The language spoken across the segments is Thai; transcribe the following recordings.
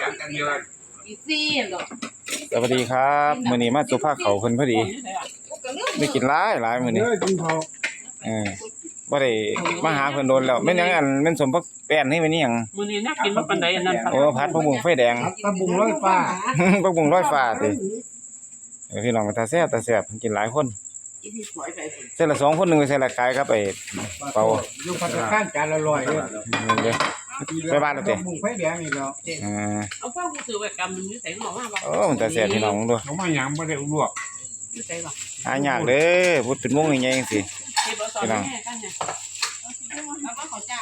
จำกันเดียวอีซี่หรอกสวัสดีครับมื้อนี้มาสุภาพเขาเพิ่นพอดีได้กินหลายหลายมื้อนี้เด้อกินข้าวเออบ่ได้มาหาเพิ่นโดนแล้วแม่นหยังอันแม่นสมพักแป้นให้แม่นี่หยังมื้อนี้น่ากินบ่ปานใดอันนั้นโอ้ผัดผักบุ้งไฟแดงผัดบุงร้อยฟ้าผักบุ้งลอยฟ้าติพี่น้องมันตาแซ่บตาแซ่บกินหลายคนเส้นละสองคนหนึ่งใส่ละกายครับไอ้เป่าอยู่พัตตาคารจานละร้อยเลย ไปบ้านแล้วเด้ตะบุงไฟแดงอีกแล้วอ่าเอาฟ้าผู้ซื้อไว้กำนึงอยู่ไสหมอว่าบ่โอ้มันตาแซ่บพี่น้องดูเขามาหยังบ่ได้ลวกอยู่ไสบ่หายากเด้อพูดเป็นวงใหญ่ๆจังซี่เฮ็ดบ่สอนแม่กันเนี่ยแล้วก็เขาเจ้า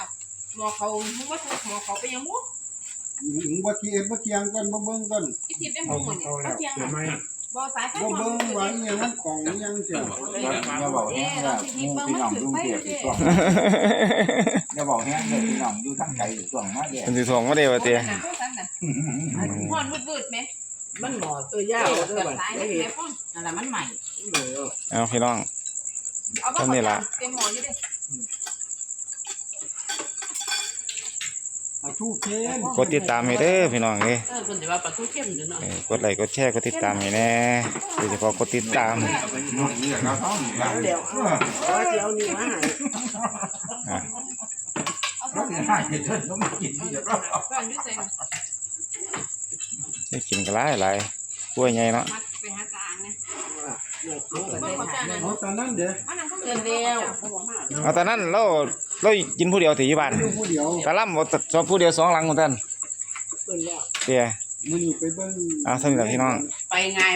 หมอเขาหัวหมอเขาไปยังมุกหึงบ่เทียนบ่เทียงกันบ่เบิ่งกันอีซี่เป็นเอาหัวเนี่ยเอาแล้เขาวเที่ยงเดี๋ ยวไม่บ่สายไฟบ่หมอเบิ่งว่าอีหยังมันของอีหยังเสียอย่าบอกแห้งว่าหมู่พี่น้องยุ่งเกียดอยู่ช่วงอย่าบอกแห้งเลยพี่น้องอยู่ทั้งไกลอยู่ช่วงมาเดียวมันสิส่งมาได้ว่าติหอนมืดๆไหมมันหมอตัวยาวเกือบสายนี่แม่พ่นนั่นแหละมันใหม่เอาพี่น้อง เอาบ่เขาเจ้าเต็มหมออยู่ดิ เอาทูบเทียนกดติดตามให้เด้อพี่น้องเด้อเออเพิ่นสิว่าปลาทูเข้มอยู่เนาะเออกดไลค์กดแชร์กดติดตามให้แน่โดยเฉพาะกดติดตามเอาไปนวดเรื่องเราต้องอย่างเดี๋ยวเดี๋ยวนี้มาให้อะเอาก็จะให้เถิดต้องมากินเดี๋ยวเพื่อนอยู่ใส่ได้กินกันหลายหลายกล้วยใหญ่เนาะมัดไปหาตาเนี่ยเดี๋ยวเบิ่งเขาเจ้านั่นเอาตอนนั้นเด้ออันนั้นเขาเกิเกินนแล้แล้ววเขาบอกมาเอาตอนนั้นเรา เรากินผู้เดียวที่อยู่บ้านอยู่ผู้เดียวตะล่ำบ่สองผู้เดียวสองหลังของท่านเกินแล้วเตี้ยมื้อนี้ไปเบิ่งอะสวัสดีครับพี่น้อง ไปง่าย